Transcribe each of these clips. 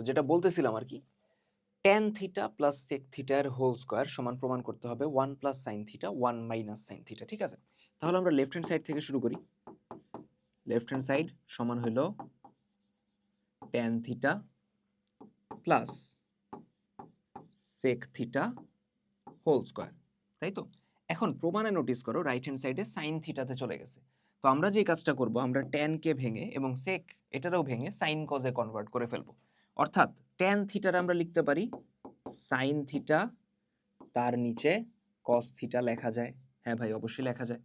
তো যেটা বলতেছিলাম আর কি ট্যান থিটা প্লাস সেক থিটার হোল স্কোয়ার সমান প্রমাণ করতে হবে one plus sine theta one minus sine theta ঠিক আছে? তাহলে আমরা লেফট হ্যান্ড সাইড থেকে শুরু করি। লেফট হ্যান্ড সাইড সমান হইল tan theta plus sec theta whole square তাই তো? এখন প্রমাণে নোটিস করো রাইট হ্যান্ড সাইডে সাইন থিটাতে চলে গেছে। তো আমরা যে কাজটা করব, আমরা ট্যানকে ভেঙে এবং সেক এটারও ভেঙে সাইন কজে কনভার্ট করে ফেলব। অর্থাৎ ট্যান থিটার আমরা লিখতে পারি সাইন থিটা তার নিচে কস থিটা লেখা যায়। হ্যাঁ ভাই, অবশ্যই লেখা যায়।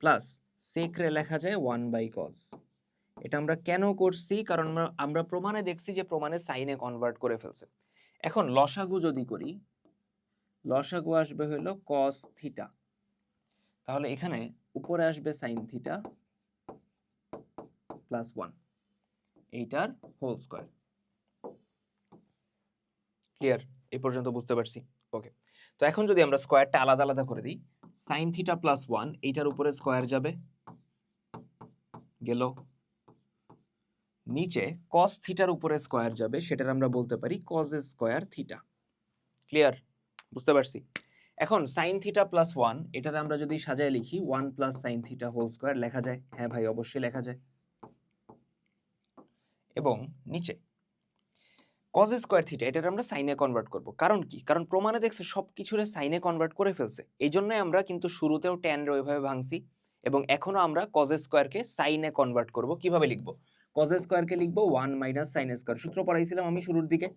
প্লাস সেকরে লেখা যায় ওয়ান বাই কস এটা আমরা কেন করছি? কারণ আমরা প্রমাণে দেখছি যে প্রমাণে সাইনে কনভার্ট করে ফেলছে। এখন লসাগু যদি করি, লসাগু আসবে হলো কস থিটা তাহলে এখানে উপরে আসবে সাইন থিটা প্লাস ওয়ান এইটার হোল স্কোয়ার ক্লিয়ার এই পর্যন্ত বুঝতে পারছি। ওকে তো এখন যদি আমরা স্কোয়ারটা আলাদা আলাদা করে দিই সাইন থিটা প্লাস ওয়ান এইটার উপরে স্কোয়ার যাবে, গেল। নিচে কস থিটার উপরে স্কোয়ার যাবে, সেটার আমরা বলতে পারি কজ স্কোয়ার থিটা ক্লিয়ার বুঝতে পারছি? এখন সাইন থিটা প্লাস ওয়ান এটার আমরা যদি সাজায় লিখি one plus sine theta whole square লেখা যায়? হ্যাঁ ভাই, অবশ্যই লেখা যায়। এবং নিচে কজ স্কোয়ার থিটা এটার আমরা সাইনে কনভার্ট করব। কারণ কি? কারণ প্রমাণে দেখছে সব কিছুরে সাইনে কনভার্ট করে ফেলছে। এই জন্যই আমরা কিন্তু শুরুতেও ট্যান ওইভাবে ভাঙছি এবং এখনও আমরা কজ স্কোয়ারকে সাইনে কনভার্ট করব। কীভাবে লিখব? কজ স্কোয়ারকে লিখব ওয়ান মাইনাস সাইন স্কোয়ার সূত্র পড়াইছিলাম আমি শুরুর দিকে।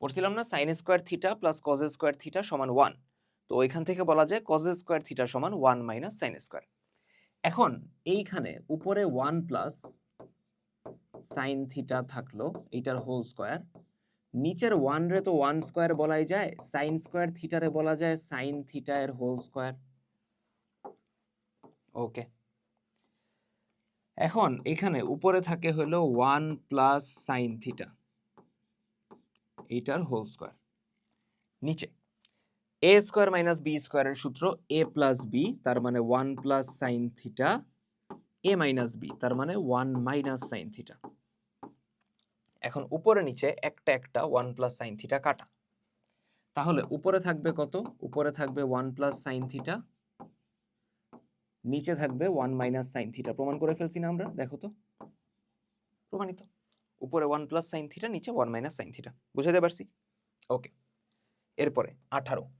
পড়ছিলাম না sine square theta plus cos square theta সমান ওয়ান তো ওইখান থেকে বলা যায় কজ স্কোয়ার থিটা সমান ওয়ান মাইনাস সাইন স্কোয়ার এখন এইখানে উপরে ওয়ান প্লাস সাইন থিটা থাকল, এইটার হোল স্কোয়ার নিচের ওয়ান রে তো ওয়ান স্কোয়ার বলাই যায় সাইন স্কোয়ার থিটারে বলা যায় সাইন থিটা এর হোল স্কোয়ার ওকে এখন এখানে উপরে থাকে হলো ওয়ান প্লাস সাইন থিটা এইটার হোল স্কোয়ার নিচে। এ স্কোয়ার মাইনাস বি স্কোয়ারের সূত্র এ প্লাস বি তার মানে one plus sine theta A minus B তার মানে ওয়ান মাইনাস সাইন থিটা এখন উপরে নিচে একটা একটা ওয়ান প্লাস সাইন থিটা কাটা। তাহলে উপরে থাকবে কত? উপরে থাকবে ওয়ান প্লাস সাইন থিটা। নিচে থাকবে ওয়ান মাইনাস সাইন থিটা। প্রমাণ করে ফেলছি না আমরা, দেখো তো। প্রমাণিত। উপরে ওয়ান প্লাস সাইন থিটা, নিচে ওয়ান মাইনাস সাইন থিটা। বুঝাতে পারছি? ওকে। এরপরে আঠারো।